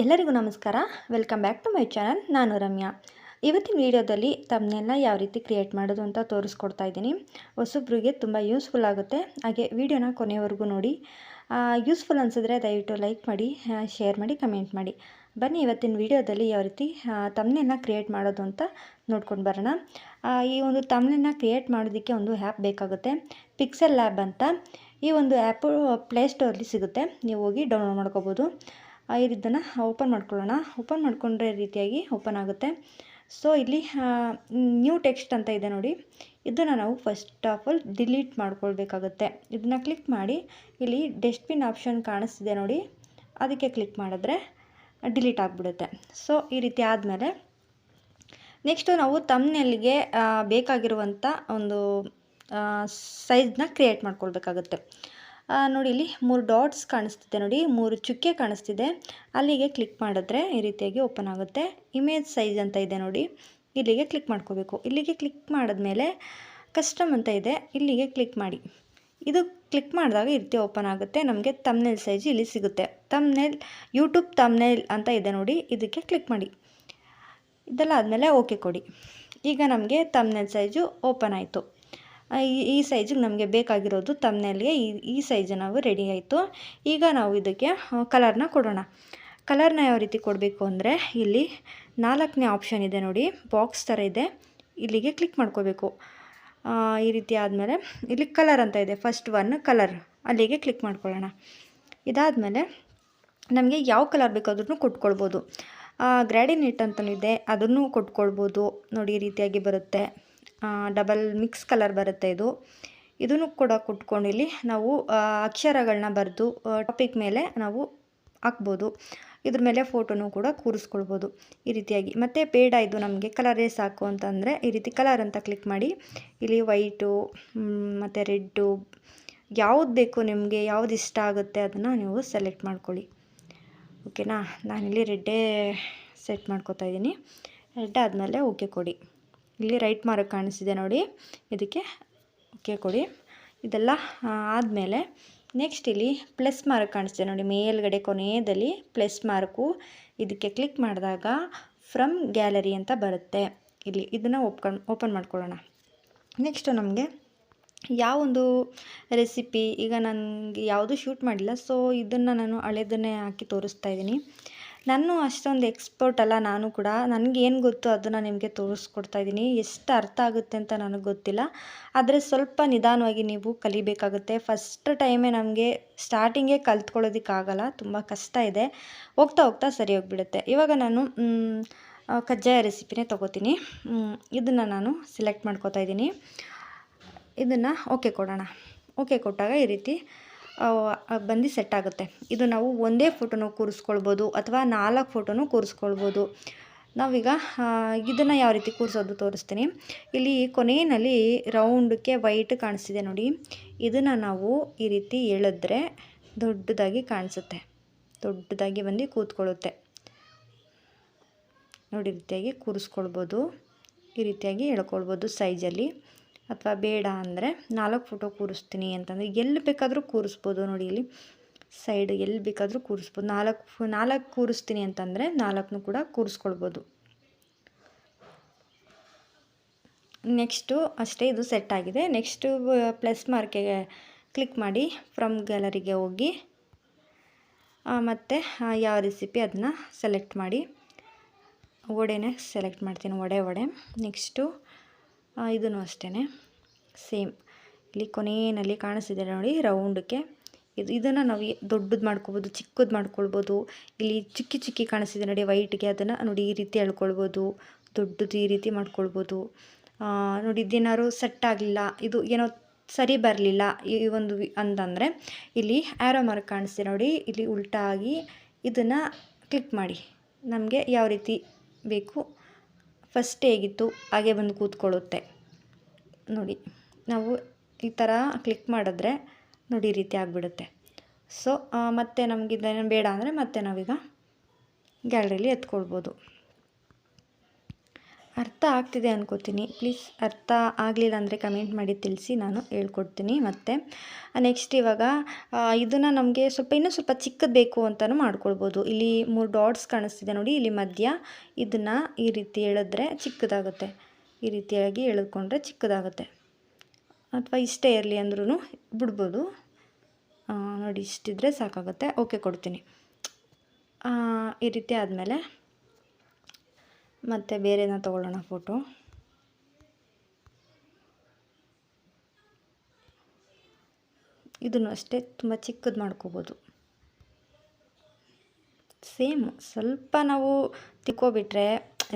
ಎಲ್ಲರಿಗೂ ನಮಸ್ಕಾರ. Welcome back to my channel ನಾನು ರಮ್ಯಾ. ಇವತ್ತಿನ ವಿಡಿಯೋದಲ್ಲಿ ತಮ್ಮನ್ನೆಲ್ಲ ಯಾವ ರೀತಿ ಕ್ರಿಯೇಟ್ ಮಾಡೋದು ಅಂತ ತೋರಿಸ್ಕೊಡ್ತಾ ಇದ್ದೀನಿ. ಹೊಸಬ್ರಿಗೆ ತುಂಬ ಯೂಸ್ಫುಲ್ ಆಗುತ್ತೆ. ಹಾಗೆ ವೀಡಿಯೋನ ಕೊನೆಯವರೆಗೂ ನೋಡಿ. ಯೂಸ್ಫುಲ್ ಅನಿಸಿದ್ರೆ ದಯವಿಟ್ಟು ಲೈಕ್ ಮಾಡಿ ಶೇರ್ ಮಾಡಿ ಕಮೆಂಟ್ ಮಾಡಿ. ಬನ್ನಿ ಇವತ್ತಿನ ವಿಡಿಯೋದಲ್ಲಿ ಯಾವ ರೀತಿ ತಮ್ಮನೆಲ್ಲ ಕ್ರಿಯೇಟ್ ಮಾಡೋದು ಅಂತ ನೋಡ್ಕೊಂಡು ಬರೋಣ. ಈ ಒಂದು ತಮ್ಮನೆಲ್ಲ ಕ್ರಿಯೇಟ್ ಮಾಡೋದಕ್ಕೆ ಒಂದು ಆ್ಯಪ್ ಬೇಕಾಗುತ್ತೆ. ಪಿಕ್ಸೆಲ್ ಲ್ಯಾಬ್ ಅಂತ. ಈ ಒಂದು ಆ್ಯಪು ಪ್ಲೇಸ್ಟೋರಲ್ಲಿ ಸಿಗುತ್ತೆ. ನೀವು ಹೋಗಿ ಡೌನ್ಲೋಡ್ ಮಾಡ್ಕೋಬೋದು. ಇದನ್ನು ಓಪನ್ ಮಾಡ್ಕೊಳ್ಳೋಣ. ಓಪನ್ ಮಾಡ್ಕೊಂಡ್ರೆ ರೀತಿಯಾಗಿ ಓಪನ್ ಆಗುತ್ತೆ. ಸೊ ಇಲ್ಲಿ ನ್ಯೂ ಟೆಕ್ಸ್ಟ್ ಅಂತ ಇದೆ ನೋಡಿ. ಇದನ್ನು ನಾವು ಫಸ್ಟ್ ಆಫ್ ಆಲ್ ಡಿಲೀಟ್ ಮಾಡ್ಕೊಳ್ಬೇಕಾಗುತ್ತೆ. ಇದನ್ನು ಕ್ಲಿಕ್ ಮಾಡಿ, ಇಲ್ಲಿ ಡಸ್ಟ್ಬಿನ್ ಆಪ್ಷನ್ ಕಾಣಿಸ್ತಿದೆ ನೋಡಿ. ಅದಕ್ಕೆ ಕ್ಲಿಕ್ ಮಾಡಿದ್ರೆ ಡಿಲೀಟ್ ಆಗಿಬಿಡುತ್ತೆ. ಸೊ ಈ ರೀತಿ ಆದಮೇಲೆ ನೆಕ್ಸ್ಟು ನಾವು ತಮ್ಮನೆಲ್ಲಿಗೆ ಬೇಕಾಗಿರುವಂಥ ಒಂದು ಸೈಜ್ನ ಕ್ರಿಯೇಟ್ ಮಾಡ್ಕೊಳ್ಬೇಕಾಗುತ್ತೆ. ನೋಡಿ ಇಲ್ಲಿ ಮೂರು ಡಾಟ್ಸ್ ಕಾಣಿಸ್ತಿದೆ ನೋಡಿ, ಮೂರು ಚುಕ್ಕೆ ಕಾಣಿಸ್ತಿದೆ. ಅಲ್ಲಿಗೆ ಕ್ಲಿಕ್ ಮಾಡಿದ್ರೆ ಈ ರೀತಿಯಾಗಿ ಓಪನ್ ಆಗುತ್ತೆ. ಇಮೇಜ್ ಸೈಜ್ ಅಂತ ಇದೆ ನೋಡಿ, ಇಲ್ಲಿಗೆ ಕ್ಲಿಕ್ ಮಾಡ್ಕೋಬೇಕು. ಇಲ್ಲಿಗೆ ಕ್ಲಿಕ್ ಮಾಡಿದ್ಮೇಲೆ ಕಸ್ಟಮ್ ಅಂತ ಇದೆ, ಇಲ್ಲಿಗೆ ಕ್ಲಿಕ್ ಮಾಡಿ. ಇದು ಕ್ಲಿಕ್ ಮಾಡಿದಾಗ ಈ ರೀತಿ ಓಪನ್ ಆಗುತ್ತೆ, ನಮಗೆ ತಮ್ನೇಲ್ ಸೈಜ್ ಇಲ್ಲಿ ಸಿಗುತ್ತೆ. ತಮ್ನೇಲ್ ಯೂಟ್ಯೂಬ್ ತಮ್ನೇಲ್ ಅಂತ ಇದೆ ನೋಡಿ, ಇದಕ್ಕೆ ಕ್ಲಿಕ್ ಮಾಡಿ. ಇದೆಲ್ಲ ಆದಮೇಲೆ ಓಕೆ ಕೊಡಿ. ಈಗ ನಮಗೆ ತಮ್ನೇಲ್ ಸೈಜು ಓಪನ್ ಆಯಿತು. ಈ ಸೈಜಿಗೆ ನಮಗೆ ಬೇಕಾಗಿರೋದು ತಮ್ನೇಲ್ಗೆ ಈ ಈ ಸೈಜ್ ನಾವು ರೆಡಿ ಆಯಿತು. ಈಗ ನಾವು ಇದಕ್ಕೆ ಕಲರ್ನ ಕೊಡೋಣ. ಕಲರ್ನ ಯಾವ ರೀತಿ ಕೊಡಬೇಕು ಅಂದರೆ, ಇಲ್ಲಿ ನಾಲ್ಕನೇ ಆಪ್ಷನ್ ಇದೆ ನೋಡಿ ಬಾಕ್ಸ್ ಥರ ಇದೆ. ಇಲ್ಲಿಗೆ ಕ್ಲಿಕ್ ಮಾಡ್ಕೋಬೇಕು. ಈ ರೀತಿ ಆದಮೇಲೆ, ಇಲ್ಲಿ ಕಲರ್ ಅಂತ ಇದೆ. ಫಸ್ಟ್ ಒನ್ ಕಲರ್ ಅಲ್ಲಿಗೆ ಕ್ಲಿಕ್ ಮಾಡ್ಕೊಳ್ಳೋಣ. ಇದಾದಮೇಲೆ, ನಮಗೆ ಯಾವ ಕಲರ್ ಬೇಕಾದ್ರೂ ಕೊಟ್ಕೊಳ್ಬೋದು. ಗ್ರ್ಯಾಡಿನೇಟ್ ಅಂತಲೂ ಇದೆ. ಅದನ್ನು ಕೊಟ್ಕೊಳ್ಬೋದು. ನೋಡಿ, ಈ ರೀತಿಯಾಗಿ ಬರುತ್ತೆ. ಡಬಲ್ ಮಿಕ್ಸ್ ಕಲರ್ ಬರುತ್ತೆ ಇದು. ಇದನ್ನು ಕೂಡ ಕೊಟ್ಕೊಂಡು ಇಲ್ಲಿ ನಾವು ಅಕ್ಷರಗಳನ್ನ ಬರೆದು ಟಾಪಿಕ್ ಮೇಲೆ ನಾವು ಹಾಕ್ಬೋದು. ಇದ್ರ ಮೇಲೆ ಫೋಟೋನು ಕೂಡ ಕೂರಿಸ್ಕೊಳ್ಬೋದು ಈ ರೀತಿಯಾಗಿ. ಮತ್ತು ಬೇಡ ಇದು ನಮಗೆ ಕಲರೇ ಸಾಕು ಅಂತಂದರೆ ಈ ರೀತಿ ಕಲರ್ ಅಂತ ಕ್ಲಿಕ್ ಮಾಡಿ ಇಲ್ಲಿ ವೈಟು ಮತ್ತು ರೆಡ್ಡು ಯಾವ್ದು ಬೇಕು ನಿಮಗೆ, ಯಾವ್ದು ಇಷ್ಟ ಆಗುತ್ತೆ ಅದನ್ನು ನೀವು ಸೆಲೆಕ್ಟ್ ಮಾಡ್ಕೊಳ್ಳಿ. ಓಕೆನಾ ನಾನಿಲ್ಲಿ ರೆಡ್ಡೇ ಸೆಟ್ ಮಾಡ್ಕೊತಾ ಇದ್ದೀನಿ. ರೆಡ್ ಆದಮೇಲೆ ಓಕೆ ಕೊಡಿ. ಇಲ್ಲಿ ರೈಟ್ ಮಾರ್ಕ್ ಕಾಣಿಸಿದೆ ನೋಡಿ. ಇದಕ್ಕೆ ಓಕೆ ಕೊಡಿ. ಇದೆಲ್ಲ ಆದಮೇಲೆ ನೆಕ್ಸ್ಟ್ ಇಲ್ಲಿ ಪ್ಲಸ್ ಮಾರ್ಕ್ ಕಾಣಿಸ್ತಿದೆ ನೋಡಿ. ಮೇಲ್ಗಡೆ ಕೊನೆಯದಲ್ಲಿ ಪ್ಲಸ್ ಮಾರ್ಕು. ಇದಕ್ಕೆ ಕ್ಲಿಕ್ ಮಾಡಿದಾಗ ಫ್ರಮ್ ಗ್ಯಾಲರಿ ಅಂತ ಬರುತ್ತೆ. ಇಲ್ಲಿ ಇದನ್ನು ಓಪ್ಕೊಂಡು ಓಪನ್ ಮಾಡ್ಕೊಳ್ಳೋಣ. ನೆಕ್ಸ್ಟು ನಮಗೆ ಯಾವೊಂದು ರೆಸಿಪಿ, ಈಗ ನನಗೆ ಯಾವುದೂ ಶೂಟ್ ಮಾಡಿಲ್ಲ. ಸೊ ಇದನ್ನು ನಾನು ಹಳೆದನ್ನೇ ಹಾಕಿ ತೋರಿಸ್ತಾ ಇದ್ದೀನಿ. ನಾನು ಅಷ್ಟೊಂದು ಎಕ್ಸ್ಪರ್ಟ್ ಅಲ್ಲ ನಾನು ಕೂಡ. ನನಗೇನು ಗೊತ್ತು ಅದನ್ನು ನಿಮಗೆ ತೋರಿಸ್ಕೊಡ್ತಾ ಇದ್ದೀನಿ. ಎಷ್ಟು ಅರ್ಥ ಆಗುತ್ತೆ ಅಂತ ನನಗೆ ಗೊತ್ತಿಲ್ಲ. ಆದರೆ ಸ್ವಲ್ಪ ನಿಧಾನವಾಗಿ ನೀವು ಕಲಿಬೇಕಾಗುತ್ತೆ. ಫಸ್ಟ್ ಟೈಮೇ ನಮಗೆ ಸ್ಟಾರ್ಟಿಂಗೇ ಕಲ್ತ್ಕೊಳ್ಳೋದಕ್ಕಾಗಲ್ಲ ತುಂಬ ಕಷ್ಟ ಇದೆ. ಹೋಗ್ತಾ ಹೋಗ್ತಾ ಸರಿ ಹೋಗ್ಬಿಡುತ್ತೆ. ಇವಾಗ ನಾನು ಕಜ್ಜಾಯ ರೆಸಿಪಿನೇ ತೊಗೋತೀನಿ. ಇದನ್ನು ನಾನು ಸೆಲೆಕ್ಟ್ ಮಾಡ್ಕೋತಾ ಇದ್ದೀನಿ. ಇದನ್ನು ಓಕೆ ಕೊಡೋಣ. ಓಕೆ ಕೊಟ್ಟಾಗ ಈ ರೀತಿ ಬಂದು ಸೆಟ್ ಆಗುತ್ತೆ. ಇದು ನಾವು ಒಂದೇ ಫೋಟೋನು ಕೂರಿಸ್ಕೊಳ್ಬೋದು ಅಥವಾ ನಾಲ್ಕು ಫೋಟೋನು ಕೂರಿಸ್ಕೊಳ್ಬೋದು. ನಾವೀಗ ಇದನ್ನು ಯಾವ ರೀತಿ ಕೂರಿಸೋದು ತೋರಿಸ್ತೀನಿ. ಇಲ್ಲಿ ಕೊನೆಯಲ್ಲಿ ರೌಂಡಕ್ಕೆ ವೈಟ್ ಕಾಣಿಸ್ತಿದೆ ನೋಡಿ. ಇದನ್ನು ನಾವು ಈ ರೀತಿ ಎಳೆದ್ರೆ ದೊಡ್ಡದಾಗಿ ಕಾಣಿಸುತ್ತೆ. ದೊಡ್ಡದಾಗಿ ಬಂದು ಕೂತ್ಕೊಳ್ಳುತ್ತೆ. ನೋಡಿ ರೀತಿಯಾಗಿ ಕೂರಿಸ್ಕೊಳ್ಬೋದು. ಈ ರೀತಿಯಾಗಿ ಎಳ್ಕೊಳ್ಬೋದು ಸೈಜಲ್ಲಿ ಅಥವಾ ಬೇಡ ಅಂದರೆ ನಾಲ್ಕು ಫೋಟೋ ಕೂರಿಸ್ತೀನಿ ಅಂತಂದರೆ ಎಲ್ಲಿ ಬೇಕಾದರೂ ಕೂರಿಸ್ಬೋದು ನೋಡಿ ಇಲ್ಲಿ ಸೈಡ್ ಎಲ್ಲಿ ಬೇಕಾದರೂ ಕೂರಿಸ್ಬೋದು. ನಾಲ್ಕು ನಾಲ್ಕು ಕೂರಿಸ್ತೀನಿ ಅಂತಂದರೆ ನಾಲ್ಕನ್ನು ಕೂಡ ಕೂರಿಸ್ಕೊಳ್ಬೋದು. ನೆಕ್ಸ್ಟು ಅಷ್ಟೇ ಇದು ಸೆಟ್ ಆಗಿದೆ. ನೆಕ್ಸ್ಟು ಪ್ಲಸ್ ಮಾರ್ಕಿಗೆ ಕ್ಲಿಕ್ ಮಾಡಿ ಫ್ರಮ್ ಗ್ಯಾಲರಿಗೆ ಹೋಗಿ ಮತ್ತು ಯಾವ ರೆಸಿಪಿ ಅದನ್ನ ಸೆಲೆಕ್ಟ್ ಮಾಡಿ. ವಡೆನೇ ಸೆಲೆಕ್ಟ್ ಮಾಡ್ತೀನಿ, ವಡೆ ವಡೆ. ನೆಕ್ಸ್ಟು ಇದನ್ನು ಅಷ್ಟೇ ಸೇಮ್. ಇಲ್ಲಿ ಕೊನೆಯಲ್ಲಿ ಕಾಣಿಸಿದೆ ನೋಡಿ ರೌಂಡಕ್ಕೆ ಇದು, ಇದನ್ನು ನಾವು ದೊಡ್ಡದು ಮಾಡ್ಕೊಬೋದು, ಚಿಕ್ಕದು ಮಾಡ್ಕೊಳ್ಬೋದು. ಇಲ್ಲಿ ಚಿಕ್ಕಿ ಚಿಕ್ಕಿ ಕಾಣಿಸಿದೆ ನೋಡಿ, ವೈಟ್ಗೆ ಅದನ್ನು ನೋಡಿ ಈ ರೀತಿ ಎಳ್ಕೊಳ್ಬೋದು, ದೊಡ್ಡದು ಈ ರೀತಿ ಮಾಡ್ಕೊಳ್ಬೋದು. ನೋಡಿ, ಇದೇನಾದ್ರು ಸೆಟ್ ಆಗಲಿಲ್ಲ, ಇದು ಏನೋ ಸರಿ ಬರಲಿಲ್ಲ, ಈ ಒಂದು ಅಂತಂದರೆ, ಇಲ್ಲಿ ಆ್ಯರೋ ಮಾರ್ಕ್ ಕಾಣಿಸ್ತಿದೆ ನೋಡಿ, ಇಲ್ಲಿ ಉಲ್ಟಾಗಿ ಇದನ್ನು ಕ್ಲಿಕ್ ಮಾಡಿ. ನಮಗೆ ಯಾವ ರೀತಿ ಬೇಕು ಫಸ್ಟ್ ಹೇಗಿತ್ತು ಹಾಗೆ ಬಂದು ಕೂತ್ಕೊಳ್ಳುತ್ತೆ. ನೋಡಿ, ನಾವು ಈ ಥರ ಕ್ಲಿಕ್ ಮಾಡಿದ್ರೆ ನೋಡಿ ಈ ರೀತಿ ಆಗಿಬಿಡುತ್ತೆ. ಸೊ ಮತ್ತೆ ನಮಗಿದ್ದೇನು ಬೇಡ ಅಂದರೆ ಮತ್ತೆ ನಾವೀಗ ಗ್ಯಾಲ್ರಿಲಿ ಎತ್ಕೊಳ್ಬೋದು. ಅರ್ಥ ಆಗ್ತಿದೆ ಅನ್ಕೋತೀನಿ. ಪ್ಲೀಸ್ ಅರ್ಥ ಆಗಲಿಲ್ಲ ಅಂದರೆ ಕಮೆಂಟ್ ಮಾಡಿ ತಿಳಿಸಿ, ನಾನು ಹೇಳ್ಕೊಡ್ತೀನಿ ಮತ್ತು. ನೆಕ್ಸ್ಟ್ ಇವಾಗ ಇದನ್ನು ನಮಗೆ ಸ್ವಲ್ಪ ಇನ್ನೂ ಸ್ವಲ್ಪ ಚಿಕ್ಕದು ಬೇಕು ಅಂತಲೂ ಮಾಡ್ಕೊಳ್ಬೋದು. ಇಲ್ಲಿ ಮೂರು ಡಾಟ್ಸ್ ಕಾಣಿಸ್ತಿದೆ ನೋಡಿ, ಇಲ್ಲಿ ಮಧ್ಯ ಇದನ್ನು ಈ ರೀತಿ ಎಳೆದ್ರೆ ಚಿಕ್ಕದಾಗುತ್ತೆ. ಈ ರೀತಿಯಾಗಿ ಎಳೆದುಕೊಂಡ್ರೆ ಚಿಕ್ಕದಾಗುತ್ತೆ. ಅಥವಾ ಇಷ್ಟೇ ಇರಲಿ ಅಂದ್ರೂ ಬಿಡ್ಬೋದು. ನೋಡಿ, ಇಷ್ಟಿದ್ರೆ ಸಾಕಾಗುತ್ತೆ. ಓಕೆ, ಕೊಡ್ತೀನಿ. ಈ ರೀತಿ ಆದಮೇಲೆ ಮತ್ತು ಬೇರೆನ ತಗೊಳ್ಳೋಣ ಫೋಟೋ ಇದನ್ನು ಅಷ್ಟೇ ತುಂಬ ಚಿಕ್ಕದು ಮಾಡ್ಕೋಬೋದು. ಸೇಮ್ ಸ್ವಲ್ಪ ನಾವು ತಿಕ್ಕೋಬಿಟ್ರೆ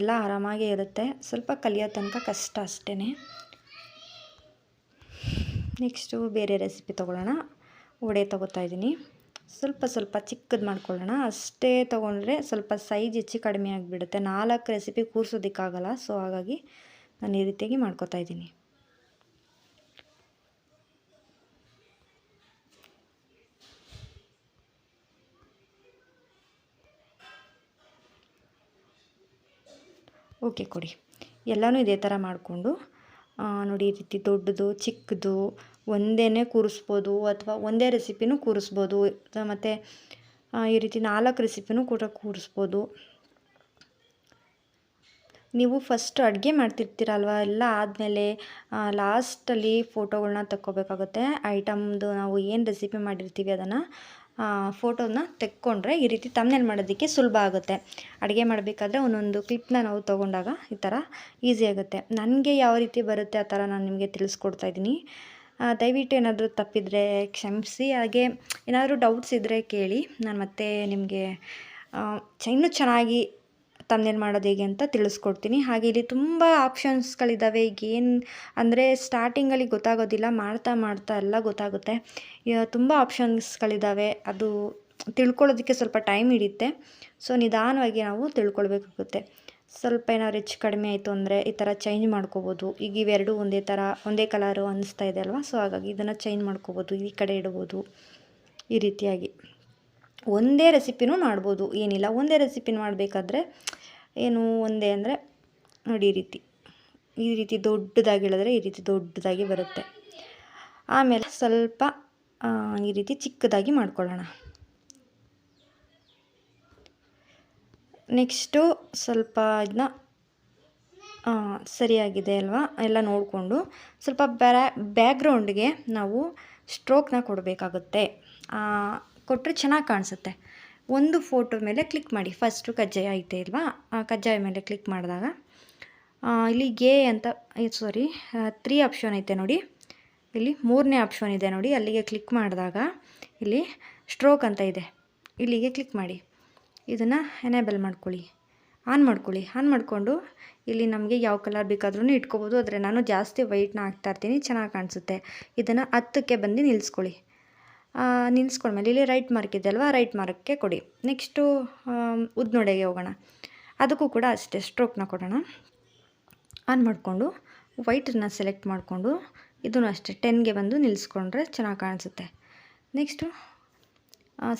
ಎಲ್ಲ ಆರಾಮಾಗೇ ಇರುತ್ತೆ. ಸ್ವಲ್ಪ ಕಲಿಯೋ ತನಕ ಕಷ್ಟ ಅಷ್ಟೇ ನೆಕ್ಸ್ಟು ಬೇರೆ ರೆಸಿಪಿ ತೊಗೊಳ್ಳೋಣ. ವಡೆ ತೊಗೋತಾ ಇದ್ದೀನಿ. ಸ್ವಲ್ಪ ಸ್ವಲ್ಪ ಚಿಕ್ಕದು ಮಾಡ್ಕೊಳ್ಳೋಣ. ಅಷ್ಟೇ ತೊಗೊಂಡ್ರೆ ಸ್ವಲ್ಪ ಸೈಜ್ ಹೆಚ್ಚು ಕಡಿಮೆ ಆಗಿಬಿಡುತ್ತೆ. ನಾಲ್ಕು ರೆಸಿಪಿ ಕೂರಿಸೋದಕ್ಕಾಗಲ್ಲ. ಸೊ ಹಾಗಾಗಿ ನಾನು ಈ ರೀತಿಯಾಗಿ ಮಾಡ್ಕೋತಾ ಇದ್ದೀನಿ. ಓಕೆ ಕೊಡಿ. ಎಲ್ಲನೂ ಇದೇ ಥರ ಮಾಡಿಕೊಂಡು ನೋಡಿ ಈ ರೀತಿ ದೊಡ್ಡದು, ಚಿಕ್ಕದು ಒಂದೇ ಕೂರಿಸ್ಬೋದು ಅಥವಾ ಒಂದೇ ರೆಸಿಪಿನೂ ಕೂರಿಸ್ಬೋದು. ಮತ್ತು ಈ ರೀತಿ ನಾಲ್ಕು ರೆಸಿಪಿನೂ ಕೂಡ ಕೂರಿಸ್ಬೋದು. ನೀವು ಫಸ್ಟ್ ಅಡುಗೆ ಮಾಡ್ತಿರ್ತೀರಲ್ವ? ಎಲ್ಲ ಆದಮೇಲೆ ಲಾಸ್ಟಲ್ಲಿ ಫೋಟೋಗಳನ್ನ ತಕ್ಕೋಬೇಕಾಗುತ್ತೆ. ಐಟಮ್ದು ನಾವು ಏನು ರೆಸಿಪಿ ಮಾಡಿರ್ತೀವಿ ಅದನ್ನು ಫೋಟೋನ ತೆಕ್ಕೊಂಡ್ರೆ ಈ ರೀತಿ ತಮ್ಮನೇಲಿ ಮಾಡೋದಕ್ಕೆ ಸುಲಭ ಆಗುತ್ತೆ. ಅಡುಗೆ ಮಾಡಬೇಕಾದ್ರೆ ಒಂದೊಂದು ಕ್ಲಿಪ್ನ ನಾವು ತೊಗೊಂಡಾಗ ಈ ಥರ ಈಸಿ ಆಗುತ್ತೆ. ನನಗೆ ಯಾವ ರೀತಿ ಬರುತ್ತೆ ಆ ಥರ ನಾನು ನಿಮಗೆ ತಿಳಿಸ್ಕೊಡ್ತಾ ಇದ್ದೀನಿ. ದಯವಿಟ್ಟು ಏನಾದರೂ ತಪ್ಪಿದರೆ ಕ್ಷಮಿಸಿ. ಹಾಗೆ ಏನಾದರೂ ಡೌಟ್ಸ್ ಇದ್ದರೆ ಕೇಳಿ. ನಾನು ಮತ್ತೆ ನಿಮಗೆ ಇನ್ನೂ ಚೆನ್ನಾಗಿ ತಮ್ನೇಲ್ ಮಾಡೋದು ಹೇಗೆ ಅಂತ ತಿಳಿಸ್ಕೊಡ್ತೀನಿ. ಹಾಗೆ ಇಲ್ಲಿ ತುಂಬ ಆಪ್ಷನ್ಸ್ಗಳಿದ್ದಾವೆ ಈಗ ಏನು ಅಂದರೆ ಸ್ಟಾರ್ಟಿಂಗಲ್ಲಿ ಗೊತ್ತಾಗೋದಿಲ್ಲ, ಮಾಡ್ತಾ ಮಾಡ್ತಾ ಎಲ್ಲ ಗೊತ್ತಾಗುತ್ತೆ. ತುಂಬ ಆಪ್ಷನ್ಸ್ಗಳಿದ್ದಾವೆ ಅದು ತಿಳ್ಕೊಳ್ಳೋದಕ್ಕೆ ಸ್ವಲ್ಪ ಟೈಮ್ ಹಿಡಿಯುತ್ತೆ ಸೊ ನಿಧಾನವಾಗಿ ನಾವು ತಿಳ್ಕೊಳ್ಬೇಕಾಗುತ್ತೆ. ಸ್ವಲ್ಪ ಏನಾದ್ರು ಹೆಚ್ಚು ಕಡಿಮೆ ಆಯಿತು ಅಂದರೆ ಈ ಥರ ಚೇಂಜ್ ಮಾಡ್ಕೋಬೋದು. ಈಗ ಇವೆರಡು ಒಂದೇ ಥರ ಒಂದೇ ಕಲರು ಅನ್ನಿಸ್ತಾ ಇದೆ ಅಲ್ವಾ? ಸೊ ಹಾಗಾಗಿ ಇದನ್ನು ಚೇಂಜ್ ಮಾಡ್ಕೋಬೋದು, ಈ ಕಡೆ ಇಡ್ಬೋದು, ಈ ರೀತಿಯಾಗಿ. ಒಂದೇ ರೆಸಿಪಿನೂ ಮಾಡ್ಬೋದು, ಏನಿಲ್ಲ. ಒಂದೇ ರೆಸಿಪಿನ ಮಾಡಬೇಕಾದ್ರೆ ಏನು ಒಂದೇ ಅಂದರೆ ನೋಡಿ ಈ ರೀತಿ. ಈ ರೀತಿ ದೊಡ್ಡದಾಗಿ ಹೇಳಿದ್ರೆ ಈ ರೀತಿ ದೊಡ್ಡದಾಗಿ ಬರುತ್ತೆ. ಆಮೇಲೆ ಸ್ವಲ್ಪ ಈ ರೀತಿ ಚಿಕ್ಕದಾಗಿ ಮಾಡ್ಕೊಳ್ಳೋಣ. ನೆಕ್ಸ್ಟು ಸ್ವಲ್ಪ ಇದನ್ನ ಸರಿಯಾಗಿದೆ ಅಲ್ವಾ? ಎಲ್ಲ ನೋಡಿಕೊಂಡು ಸ್ವಲ್ಪ ಬ್ಯಾ ಬ್ಯಾಕ್ಗ್ರೌಂಡ್ಗೆ ನಾವು ಸ್ಟ್ರೋಕ್ನ ಕೊಡಬೇಕಾಗುತ್ತೆ. ಕೊಟ್ಟರೆ ಚೆನ್ನಾಗಿ ಕಾಣಿಸುತ್ತೆ. ಒಂದು ಫೋಟೋ ಮೇಲೆ ಕ್ಲಿಕ್ ಮಾಡಿ. ಫಸ್ಟು ಕಜ್ಜಾಯ ಐತೆ ಇಲ್ವಾ ಆ ಕಜ್ಜಾಯ ಮೇಲೆ ಕ್ಲಿಕ್ ಮಾಡಿದಾಗ ಇಲ್ಲಿ ಎ ಅಂತ ಸಾರಿ ತ್ರೀ ಆಪ್ಷನ್ ಐತೆ ನೋಡಿ. ಇಲ್ಲಿ ಮೂರನೇ ಆಪ್ಷನ್ ಇದೆ ನೋಡಿ. ಅಲ್ಲಿಗೆ ಕ್ಲಿಕ್ ಮಾಡಿದಾಗ ಇಲ್ಲಿ ಸ್ಟ್ರೋಕ್ ಅಂತ ಇದೆ. ಇಲ್ಲಿಗೆ ಕ್ಲಿಕ್ ಮಾಡಿ. ಇದನ್ನು ಎನೇಬಲ್ ಮಾಡ್ಕೊಳ್ಳಿ. ಆನ್ ಮಾಡ್ಕೊಳ್ಳಿ. ಆನ್ ಮಾಡಿಕೊಂಡು ಇಲ್ಲಿ ನಮಗೆ ಯಾವ ಕಲರ್ ಬೇಕಾದ್ರೂ ಇಟ್ಕೋಬೋದು. ಆದರೆ ನಾನು ಜಾಸ್ತಿ ವೈಟ್ನ ಹಾಕ್ತಾ ಇರ್ತೀನಿ. ಚೆನ್ನಾಗಿ ಕಾಣಿಸುತ್ತೆ. ಇದನ್ನು ಹತ್ತಕ್ಕೆ ಬಂದು ನಿಲ್ಲಿಸ್ಕೊಳ್ಳಿ ನಿಲ್ಲಿಸ್ಕೊಂಡ್ಮೇಲೆ ಇಲ್ಲಿ ರೈಟ್ ಮಾರ್ಕ್ ಇದೆ ಅಲ್ವಾ? ರೈಟ್ ಮಾರ್ಕ್ಗೆ ಕೊಡಿ. ನೆಕ್ಸ್ಟು ಉದ್ನೊಡೆಗೆ ಹೋಗೋಣ. ಅದಕ್ಕೂ ಕೂಡ ಅಷ್ಟೇ ಸ್ಟ್ರೋಕ್ನ ಕೊಡೋಣ. ಆನ್ ಮಾಡಿಕೊಂಡು ವೈಟನ್ನ ಸೆಲೆಕ್ಟ್ ಮಾಡಿಕೊಂಡು ಇದನ್ನು ಅಷ್ಟೇ ಟೆನ್ಗೆ ಬಂದು ನಿಲ್ಲಿಸ್ಕೊಂಡ್ರೆ ಚೆನ್ನಾಗಿ ಕಾಣಿಸುತ್ತೆ. ನೆಕ್ಸ್ಟು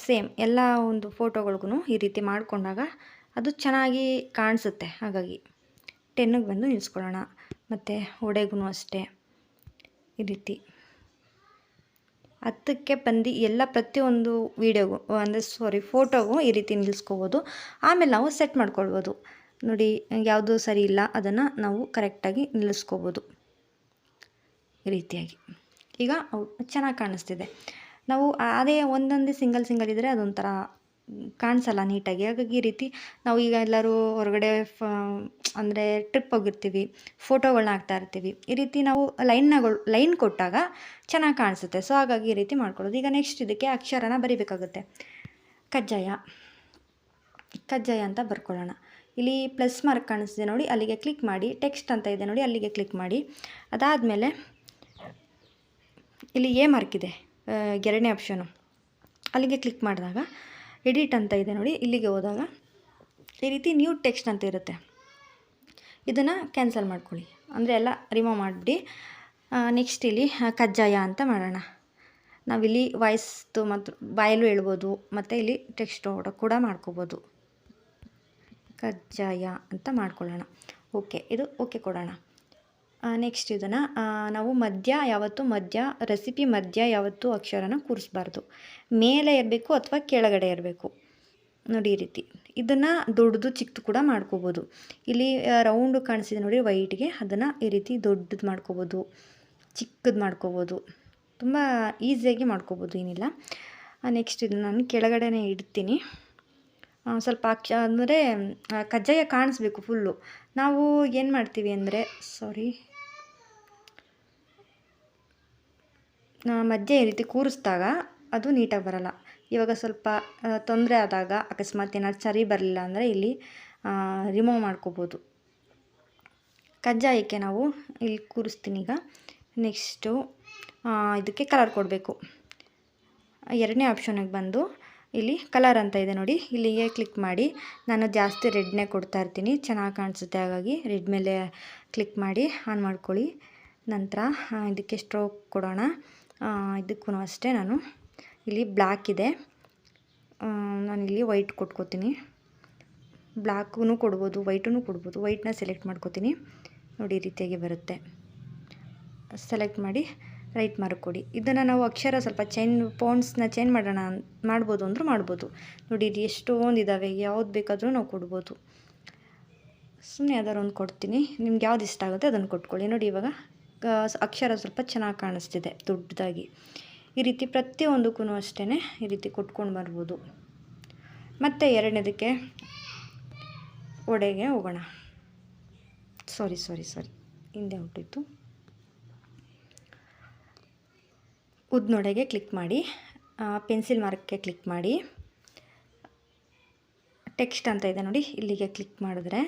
ಸೇಮ್ ಎಲ್ಲ ಒಂದು ಫೋಟೋಗಳ್ಗೂ ಈ ರೀತಿ ಮಾಡಿಕೊಂಡಾಗ ಅದು ಚೆನ್ನಾಗಿ ಕಾಣಿಸುತ್ತೆ. ಹಾಗಾಗಿ ಟೆನ್ನಿಗೆ ಬಂದು ನಿಲ್ಲಿಸ್ಕೊಳ್ಳೋಣ ಮತ್ತು ಒಡೆಗೂ ಅಷ್ಟೇ. ಈ ರೀತಿ. ಹತ್ತಕ್ಕೆ ಬಂದು ಎಲ್ಲ ಪ್ರತಿಯೊಂದು ವೀಡಿಯೋಗೂ, ಅಂದರೆ ಸಾರಿ ಫೋಟೋಗೂ ಈ ರೀತಿ ನಿಲ್ಲಿಸ್ಕೋಬೋದು ಆಮೇಲೆ ನಾವು ಸೆಟ್ ಮಾಡ್ಕೊಳ್ಬೋದು. ನೋಡಿ, ಯಾವುದು ಸರಿ ಇಲ್ಲ ಅದನ್ನು ನಾವು ಕರೆಕ್ಟಾಗಿ ನಿಲ್ಲಿಸ್ಕೋಬೋದು ಈ ರೀತಿಯಾಗಿ. ಈಗ ಚೆನ್ನಾಗಿ ಕಾಣಿಸ್ತಿದೆ. ನಾವು ಅದೇ ಒಂದೊಂದೇ ಸಿಂಗಲ್ ಸಿಂಗಲ್ ಇದ್ದರೆ ಅದೊಂಥರ ಕಾಣಿಸಲ್ಲ ನೀಟಾಗಿ. ಹಾಗಾಗಿ ಈ ರೀತಿ ನಾವು ಈಗ ಎಲ್ಲರೂ ಹೊರಗಡೆ ಫ, ಅಂದರೆ ಟ್ರಿಪ್ ಹೋಗಿರ್ತೀವಿ ಫೋಟೋಗಳನ್ನ ಹಾಕ್ತಾ ಇರ್ತೀವಿ. ಈ ರೀತಿ ನಾವು ಲೈನ್ನಗಳು ಲೈನ್ ಕೊಟ್ಟಾಗ ಚೆನ್ನಾಗಿ ಕಾಣಿಸುತ್ತೆ. ಸೊ ಹಾಗಾಗಿ ಈ ರೀತಿ ಮಾಡ್ಕೊಳ್ಳೋದು. ಈಗ ನೆಕ್ಸ್ಟ್ ಇದಕ್ಕೆ ಅಕ್ಷರನ ಬರಿಬೇಕಾಗುತ್ತೆ. ಕಜ್ಜಾಯ. ಕಜ್ಜಾಯ ಅಂತ ಬರ್ಕೊಳ್ಳೋಣ. ಇಲ್ಲಿ ಪ್ಲಸ್ ಮಾರ್ಕ್ ಕಾಣಿಸ್ತಿದೆ ನೋಡಿ. ಅಲ್ಲಿಗೆ ಕ್ಲಿಕ್ ಮಾಡಿ. ಟೆಕ್ಸ್ಟ್ ಅಂತ ಇದೆ ನೋಡಿ. ಅಲ್ಲಿಗೆ ಕ್ಲಿಕ್ ಮಾಡಿ. ಅದಾದಮೇಲೆ ಇಲ್ಲಿ ಎ ಮಾರ್ಕ್ ಇದೆ. ಎರಡನೇ ಆಪ್ಷನು ಅಲ್ಲಿಗೆ ಕ್ಲಿಕ್ ಮಾಡಿದಾಗ ಎಡಿಟ್ ಅಂತ ಇದೆ ನೋಡಿ, ಇಲ್ಲಿಗೆ ಹೋದಾಗ ಈ ರೀತಿ ನ್ಯೂ ಟೆಕ್ಸ್ಟ್ ಅಂತ ಇರುತ್ತೆ. ಇದನ್ನು ಕ್ಯಾನ್ಸಲ್ ಮಾಡ್ಕೊಳ್ಳಿ. ಅಂದರೆ ಎಲ್ಲ ರಿಮೂವ್ ಮಾಡಿಬಿಡಿ. ನೆಕ್ಸ್ಟ್ ಇಲ್ಲಿ ಕಜ್ಜಾಯ ಅಂತ ಮಾಡೋಣ. ನಾವಿಲ್ಲಿ ವಾಯ್ಸ್ದು ಮತ್ತು ಬಾಯಲ್ಲೂ ಹೇಳ್ಬೋದು, ಮತ್ತು ಇಲ್ಲಿ ಟೆಕ್ಸ್ಟ್ ಕೂಡ ಮಾಡ್ಕೋಬೋದು. ಕಜ್ಜಾಯ ಅಂತ ಮಾಡ್ಕೊಳ್ಳೋಣ. ಓಕೆ ಇದು ಓಕೆ ಕೊಡೋಣ. ನೆಕ್ಸ್ಟ್ ಇದನ್ನು ನಾವು ಮಧ್ಯ ಯಾವತ್ತು ಮಧ್ಯ ರೆಸಿಪಿ ಮಧ್ಯ ಯಾವತ್ತು ಅಕ್ಷರನ ಕೂರಿಸ್ಬಾರ್ದು. ಮೇಲೆ ಇರಬೇಕು ಅಥವಾ ಕೆಳಗಡೆ ಇರಬೇಕು. ನೋಡಿ ಈ ರೀತಿ. ಇದನ್ನು ದೊಡ್ಡದು ಚಿಕ್ಕದು ಕೂಡ ಮಾಡ್ಕೋಬೋದು. ಇಲ್ಲಿ ರೌಂಡು ಕಾಣಿಸಿದೆ ನೋಡಿ ವೈಟ್ಗೆ ಅದನ್ನು ಈ ರೀತಿ ದೊಡ್ಡದು ಮಾಡ್ಕೋಬೋದು. ಚಿಕ್ಕದು ಮಾಡ್ಕೋಬೋದು. ತುಂಬ ಈಸಿಯಾಗಿ ಮಾಡ್ಕೋಬೋದು, ಏನಿಲ್ಲ. ನೆಕ್ಸ್ಟ್ ಇದು ನಾನು ಕೆಳಗಡೆನೇ ಇಡ್ತೀನಿ. ಸ್ವಲ್ಪ ಅಕ್ಷ, ಅಂದರೆ ಕಜ್ಜಾಯ ಕಾಣಿಸ್ಬೇಕು ಫುಲ್ಲು ನಾವು ಏನು ಮಾಡ್ತೀವಿ ಅಂದರೆ ಸಾರಿ ಮಧ್ಯೆ ಈ ರೀತಿ ಕೂರಿಸಿದಾಗ ಅದು ನೀಟಾಗಿ ಬರಲ್ಲ. ಇವಾಗ ಸ್ವಲ್ಪ ತೊಂದರೆ ಆದಾಗ ಅಕಸ್ಮಾತ್ ಏನಾದ್ರು ಸರಿ ಬರಲಿಲ್ಲ ಅಂದರೆ ಇಲ್ಲಿ ರಿಮೂವ್ ಮಾಡ್ಕೋಬೋದು. ಕಜ್ಜಾಯಕ್ಕೆ ನಾವು ಇಲ್ಲಿ ಕೂರಿಸ್ತೀನಿ ಈಗ. ನೆಕ್ಸ್ಟು ಇದಕ್ಕೆ ಕಲರ್ ಕೊಡಬೇಕು. ಎರಡನೇ ಆಪ್ಷನಿಗೆ ಬಂದು ಇಲ್ಲಿ ಕಲರ್ ಅಂತ ಇದೆ ನೋಡಿ. ಇಲ್ಲಿಗೆ ಕ್ಲಿಕ್ ಮಾಡಿ. ನಾನು ಜಾಸ್ತಿ ರೆಡ್ನೇ ಕೊಡ್ತಾ ಇರ್ತೀನಿ. ಚೆನ್ನಾಗಿ ಕಾಣಿಸುತ್ತೆ, ಹಾಗಾಗಿ ರೆಡ್ ಮೇಲೆ ಕ್ಲಿಕ್ ಮಾಡಿ ಆನ್ ಮಾಡ್ಕೊಳ್ಳಿ. ನಂತರ ಇದಕ್ಕೆ ಸ್ಟ್ರೋಕ್ ಕೊಡೋಣ. ಇದಕ್ಕೂ ಅಷ್ಟೇ ನಾನು. ಇಲ್ಲಿ ಬ್ಲ್ಯಾಕ್ ಇದೆ. ನಾನಿಲ್ಲಿ ವೈಟ್ ಕೊಟ್ಕೋತೀನಿ. ಬ್ಲ್ಯಾಕೂ ಕೊಡ್ಬೋದು ವೈಟೂ ಕೊಡ್ಬೋದು. ವೈಟ್ನ ಸೆಲೆಕ್ಟ್ ಮಾಡ್ಕೋತೀನಿ. ನೋಡಿ, ಈ ರೀತಿಯಾಗಿ ಬರುತ್ತೆ. ಸೆಲೆಕ್ಟ್ ಮಾಡಿ ರೈಟ್ ಮಾರ್ಕ್ ಕೊಡಿ. ಇದನ್ನು ನಾವು ಅಕ್ಷರ ಸ್ವಲ್ಪ ಚೈನ್ ಪೌಂಡ್ಸ್ನ ಚೇಂಜ್ ಮಾಡೋಣ ಮಾಡ್ಬೋದು ಅಂದರೂ ಮಾಡ್ಬೋದು. ನೋಡಿ ಇದು ಎಷ್ಟೊಂದು ಇದ್ದಾವೆ ಯಾವ್ದು ಬೇಕಾದರೂ ನಾವು ಕೊಡ್ಬೋದು. ಸುಮ್ಮನೆ ಯಾವ್ದಾರು ಒಂದು ಕೊಡ್ತೀನಿ. ನಿಮ್ಗೆ ಯಾವ್ದು ಇಷ್ಟ ಆಗುತ್ತೆ ಅದನ್ನು ಕೊಟ್ಕೊಳ್ಳಿ. ನೋಡಿ, ಇವಾಗ ಅಕ್ಷರ ಸ್ವಲ್ಪ ಚೆನ್ನಾಗಿ ಕಾಣಿಸ್ತಿದೆ, ದೊಡ್ಡದಾಗಿ. ಈ ರೀತಿ ಪ್ರತಿಯೊಂದಕ್ಕೂ ಅಷ್ಟೇ ಈ ರೀತಿ ಕೊಟ್ಕೊಂಡು ಬರ್ಬೋದು. ಮತ್ತು ಎರಡನೇದಕ್ಕೆ ಒಡೆಗೆ ಹೋಗೋಣ. Sorry sorry sorry. ಹಿಂದೆ ಹೊಟ್ಟಿತ್ತು. ಉದ್ನೊಡೆಗೆ ಕ್ಲಿಕ್ ಮಾಡಿ ಪೆನ್ಸಿಲ್ ಮಾರ್ಕ್ಗೆ ಕ್ಲಿಕ್ ಮಾಡಿ. ಟೆಕ್ಸ್ಟ್ ಅಂತ ಇದೆ ನೋಡಿ, ಇಲ್ಲಿಗೆ ಕ್ಲಿಕ್ ಮಾಡಿದ್ರೆ.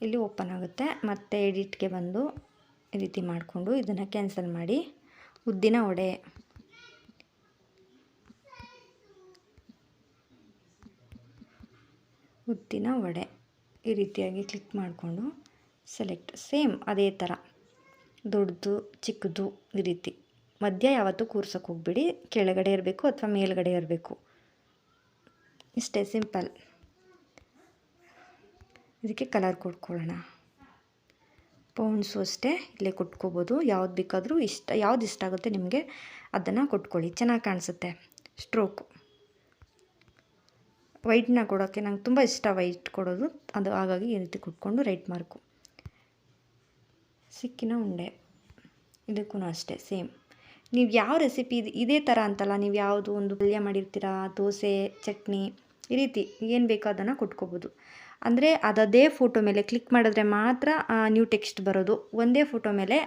ಇಲ್ಲಿ ಓಪನ್ ಆಗುತ್ತೆ. ಮತ್ತು ಎಡಿಟ್ಗೆ ಬಂದು ಈ ರೀತಿ ಮಾಡಿಕೊಂಡು ಇದನ್ನು ಕ್ಯಾನ್ಸಲ್ ಮಾಡಿ. ಉದ್ದಿನ ಒಡೆ ಉದ್ದಿನ ವಡೆ. ಈ ರೀತಿಯಾಗಿ ಕ್ಲಿಕ್ ಮಾಡಿಕೊಂಡು ಸೆಲೆಕ್ಟ್ ಸೇಮ್ ಅದೇ ಥರ ದೊಡ್ಡದು ಚಿಕ್ಕದು ಈ ರೀತಿ. ಮಧ್ಯ ಯಾವತ್ತೂ ಕೂರ್ಸೋಕೆ ಹೋಗ್ಬೇಡಿ. ಕೆಳಗಡೆ ಇರಬೇಕು ಅಥವಾ ಮೇಲ್ಗಡೆ ಇರಬೇಕು. ಇಷ್ಟೇ ಸಿಂಪಲ್ ಇದಕ್ಕೆ ಕಲರ್ ಕೊಟ್ಕೊಳ್ಳೋಣ. ಪೌಂಡ್ಸು ಅಷ್ಟೇ ಇಲ್ಲೇ ಕೊಟ್ಕೋಬೋದು. ಯಾವ್ದು ಬೇಕಾದರೂ ಇಷ್ಟ, ಯಾವ್ದು ಇಷ್ಟ ಆಗುತ್ತೆ ನಿಮಗೆ ಅದನ್ನು ಕೊಟ್ಕೊಳ್ಳಿ. ಚೆನ್ನಾಗಿ ಕಾಣಿಸುತ್ತೆ. ಸ್ಟ್ರೋಕು ವೈಟ್ನ ಕೊಡೋಕ್ಕೆ ನಂಗೆ ತುಂಬ ಇಷ್ಟ ವೈಟ್ ಕೊಡೋದು. ಅದು ಹಾಗಾಗಿ ಈ ರೀತಿ ಕೊಟ್ಕೊಂಡು ರೈಟ್ ಮಾರ್ಕು ಸಿಕ್ಕಿನ ಉಂಡೆ. ಇದಕ್ಕೂ ಅಷ್ಟೇ ಸೇಮ್ ನೀವು ಯಾವ ರೆಸಿಪಿ ಇದು, ಇದೇ ಥರ ಅಂತಲ್ಲ, ನೀವು ಯಾವುದು ಒಂದು ಪಲ್ಯ ಮಾಡಿರ್ತೀರಾ, ದೋಸೆ, ಚಟ್ನಿ, ಈ ರೀತಿ ಏನು ಬೇಕೋ ಅದನ್ನು ಕೊಟ್ಕೋಬೋದು. ಅಂದರೆ ಅದದೇ ಫೋಟೋ ಮೇಲೆ ಕ್ಲಿಕ್ ಮಾಡಿದ್ರೆ ಮಾತ್ರ ನ್ಯೂ ಟೆಕ್ಸ್ಟ್ ಬರೋದು. ಒಂದೇ ಫೋಟೋ ಮೇಲೆ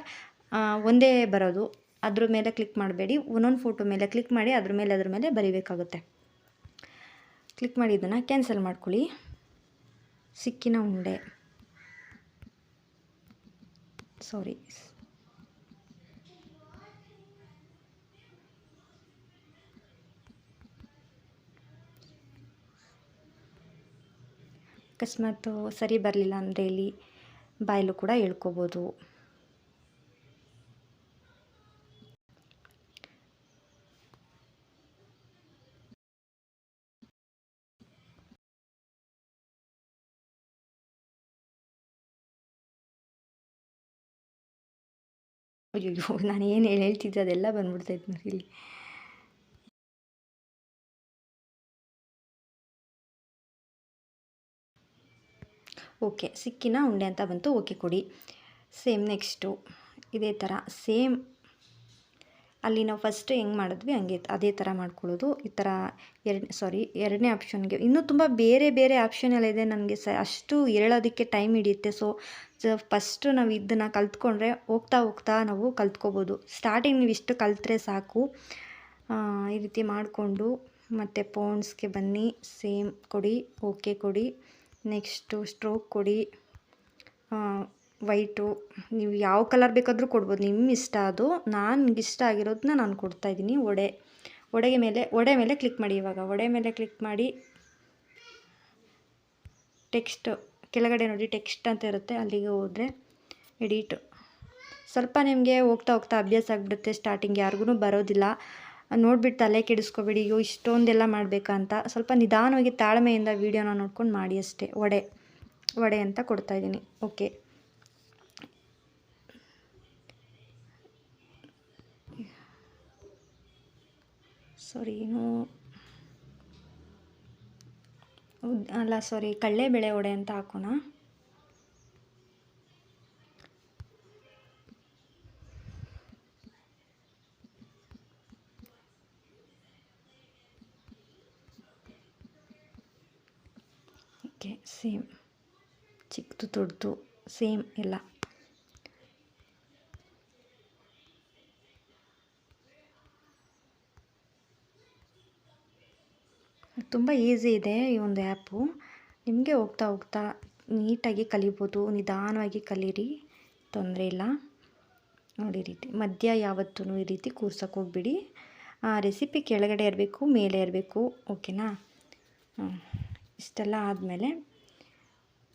ಒಂದೇ ಬರೋದು. ಅದ್ರ ಮೇಲೆ ಕ್ಲಿಕ್ ಮಾಡಬೇಡಿ. ಒಂದೊಂದು ಫೋಟೋ ಮೇಲೆ ಕ್ಲಿಕ್ ಮಾಡಿ ಅದ್ರ ಮೇಲೆ ಅದ್ರ ಮೇಲೆ ಬರಿಬೇಕಾಗುತ್ತೆ. ಕ್ಲಿಕ್ ಮಾಡಿ ಇದನ್ನು ಕ್ಯಾನ್ಸಲ್ ಮಾಡ್ಕೊಳ್ಳಿ. ಸಿಕ್ಕಿನ ಉಂಡೆ. ಸಾರಿ ಅಕಸ್ಮಾತ್ ಸರಿ ಬರಲಿಲ್ಲ ಅಂದರೆ ಇಲ್ಲಿ ಬಾಯಲ್ಲೂ ಕೂಡ ಹೇಳ್ಕೊಬೋದು. ಅಯ್ಯೋ ನಾನು ಏನು ಹೇಳ್ತಿದ್ದೆ ಅದೆಲ್ಲ ಬಂದ್ಬಿಡ್ತೈತೆ ನೋಡಿ ಓಕೆ, ಸಿಕ್ಕಿನ ಉಂಡೆ ಅಂತ ಬಂತು, ಓಕೆ ಕೊಡಿ. ಸೇಮ್ ನೆಕ್ಸ್ಟು, ಇದೇ ಥರ, ಸೇಮ್, ಅಲ್ಲಿ ನಾವು ಫಸ್ಟ್ ಹೆಂಗೆ ಮಾಡಿದ್ವಿ, ಹಂಗೆ ಅದೇ ಥರ ಮಾಡ್ಕೊಳ್ಳೋದು. ಈ ಥರ ಎರಡು ಸಾರಿ ಎರಡನೇ ಆಪ್ಷನ್ಗೆ ಇನ್ನೂ ತುಂಬ ಬೇರೆ ಬೇರೆ ಆಪ್ಷನ್ ಎಲ್ಲ ಇದೆ ನನಗೆ ಸ, ಅಷ್ಟು ಹೇಳೋದಕ್ಕೆ ಟೈಮ್ ಹಿಡಿಯುತ್ತೆ. ಸೊ ಫಸ್ಟು ನಾವು ಇದನ್ನು ಕಲ್ತ್ಕೊಂಡ್ರೆ ಹೋಗ್ತಾ ಹೋಗ್ತಾ ನಾವು ಕಲ್ತ್ಕೋಬೋದು. ಸ್ಟಾರ್ಟಿಂಗ್ ನೀವು ಇಷ್ಟು ಕಲ್ತ್ರೆ ಸಾಕು. ಈ ರೀತಿ ಮಾಡಿಕೊಂಡು ಮತ್ತು ಪೋನ್ಸ್ಗೆ ಬನ್ನಿ, ಸೇಮ್ ಕೊಡಿ, ಓಕೆ ಕೊಡಿ. ನೆಕ್ಸ್ಟು ಸ್ಟ್ರೋಕ್ ಕೊಡಿ. ವೈಟು, ನೀವು ಯಾವ ಕಲರ್ ಬೇಕಾದರೂ ಕೊಡ್ಬೋದು. ನಿಮ್ಮ ಇಷ್ಟ ಅದು. ನನಗೆ ಇಷ್ಟ ಆಗಿರೋದನ್ನ ನಾನು ಕೊಡ್ತಾ ಇದ್ದೀನಿ. ಒಡೆ. ಒಡೆಗೆ ಮೇಲೆ, ಒಡೆ ಮೇಲೆ ಕ್ಲಿಕ್ ಮಾಡಿ ಇವಾಗ. ಒಡೆ ಮೇಲೆ ಕ್ಲಿಕ್ ಮಾಡಿ. ಟೆಕ್ಸ್ಟ್, ಕೆಳಗಡೆ ನೋಡಿ ಟೆಕ್ಸ್ಟ್ ಅಂತ ಇರುತ್ತೆ, ಅಲ್ಲಿಗೆ ಹೋದರೆ ಎಡಿಟ್. ಸ್ವಲ್ಪ ನಿಮಗೆ ಹೋಗ್ತಾ ಹೋಗ್ತಾ ಅಭ್ಯಾಸ ಆಗಿಬಿಡುತ್ತೆ. ಸ್ಟಾರ್ಟಿಂಗ್ ಯಾರಿಗೂ ಬರೋದಿಲ್ಲ. ನೋಡ್ಬಿಟ್ಟು ತಲೆ ಕೆಡಿಸ್ಕೋಬೇಡಿ, ಅಯ್ಯೋ ಇಷ್ಟೊಂದೆಲ್ಲ ಮಾಡಬೇಕಾ ಅಂತ ಸ್ವಲ್ಪ ನಿಧಾನವಾಗಿ ತಾಳ್ಮೆಯಿಂದ ವೀಡಿಯೋನ ನೋಡ್ಕೊಂಡು ಮಾಡಿ ಅಷ್ಟೇ. ವಡೆ ವಡೆ ಅಂತ ಕೊಡ್ತಾ ಇದ್ದೀನಿ. ಓಕೆ. ಸಾರಿ ಏನು ಅಲ್ಲ, ಸಾರಿ, ಕಡಲೆಬೇಳೆ ವಡೆ ಅಂತ ಹಾಕೋಣ ಓಕೆ ಸೇಮ್ ಚಿಕ್ಕದು, ದೊಡ್ಡದು ಸೇಮ್ ಎಲ್ಲ. ತುಂಬ ಈಸಿ ಇದೆ ಈ ಒಂದು ಆ್ಯಪು ನಿಮಗೆ ಹೋಗ್ತಾ ಹೋಗ್ತಾ ನೀಟಾಗಿ ಕಲಿಬೋದು, ನಿಧಾನವಾಗಿ ಕಲೀರಿ, ತೊಂದರೆ ಇಲ್ಲ. ನೋಡಿ ರೀತಿ. ಮಧ್ಯ ಯಾವತ್ತೂ ಈ ರೀತಿ ಕೂರ್ಸೋಕೆ ಹೋಗ್ಬಿಡಿ. ರೆಸಿಪಿ ಕೆಳಗಡೆ ಇರಬೇಕು, ಮೇಲೆ ಇರಬೇಕು ಓಕೆನಾ. ಇಷ್ಟೆಲ್ಲ ಆದಮೇಲೆ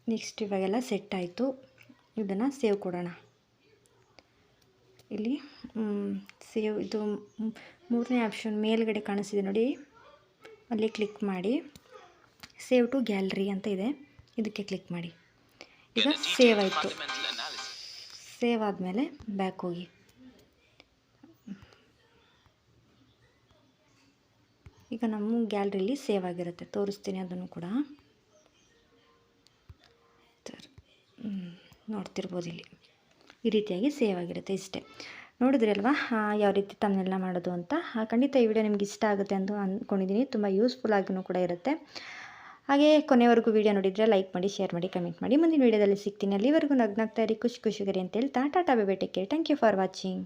ನೆಕ್ಸ್ಟ್ ಇವಾಗೆಲ್ಲ ಸೆಟ್ ಆಯಿತು. ಇದನ್ನು ಸೇವ್ ಕೊಡೋಣ. ಇಲ್ಲಿ ಸೇವ್ ಇದು ಮೂರನೇ ಆಪ್ಷನ್ ಮೇಲ್ಗಡೆ ಕಾಣಿಸಿದೆ ನೋಡಿ. ಅಲ್ಲಿ ಕ್ಲಿಕ್ ಮಾಡಿ. ಸೇವ್ ಟು ಗ್ಯಾಲರಿ ಅಂತ ಇದೆ. ಇದಕ್ಕೆ ಕ್ಲಿಕ್ ಮಾಡಿ. ಈಗ ಸೇವ್ ಆಯಿತು. ಸೇವ್ ಆದಮೇಲೆ ಬ್ಯಾಕ್ ಹೋಗಿ. ಈಗ ನಮ್ಮ ಗ್ಯಾಲ್ರಿಲಿ ಸೇವ್ ಆಗಿರುತ್ತೆ. ತೋರಿಸ್ತೀನಿ ಅದನ್ನು ಕೂಡ ತರ- ಹ್ಮ್, ನೋಡ್ತಿರ್ಬೋದು ಇಲ್ಲಿ. ಈ ರೀತಿಯಾಗಿ ಸೇವ್ ಆಗಿರುತ್ತೆ ಇಷ್ಟೇ. ನೋಡಿದ್ರಿ ಅಲ್ವಾ ಯಾವ ರೀತಿ ತಮ್ಮನೆಲ್ಲ ಮಾಡೋದು ಅಂತ? ಖಂಡಿತ ಈ ವಿಡಿಯೋ ನಿಮ್ಗೆ ಇಷ್ಟ ಆಗುತ್ತೆ ಅಂತ ಅಂದ್ಕೊಂಡಿದ್ದೀನಿ ತುಂಬ ಯೂಸ್ಫುಲ್ ಆಗಿನೂ ಕೂಡ ಇರುತ್ತೆ. ಹಾಗೆ ಕೊನೆವರೆಗೂ ವಿಡಿಯೋ ನೋಡಿದರೆ ಲೈಕ್ ಮಾಡಿ ಶೇರ್ ಮಾಡಿ ಕಮೆಂಟ್ ಮಾಡಿ. ಮುಂದಿನ ವಿಡಿಯೋದಲ್ಲಿ ಸಿಗ್ತೀನಿ. ಅಲ್ಲಿವರೆಗೂ ನಗ್ನಾಗ್ತಾ ಇರಿ. ಖುಷಿ ಖುಷಿಗರಿ ಅಂತ ಹೇಳ್ತಾ tata baby take care thank you for watching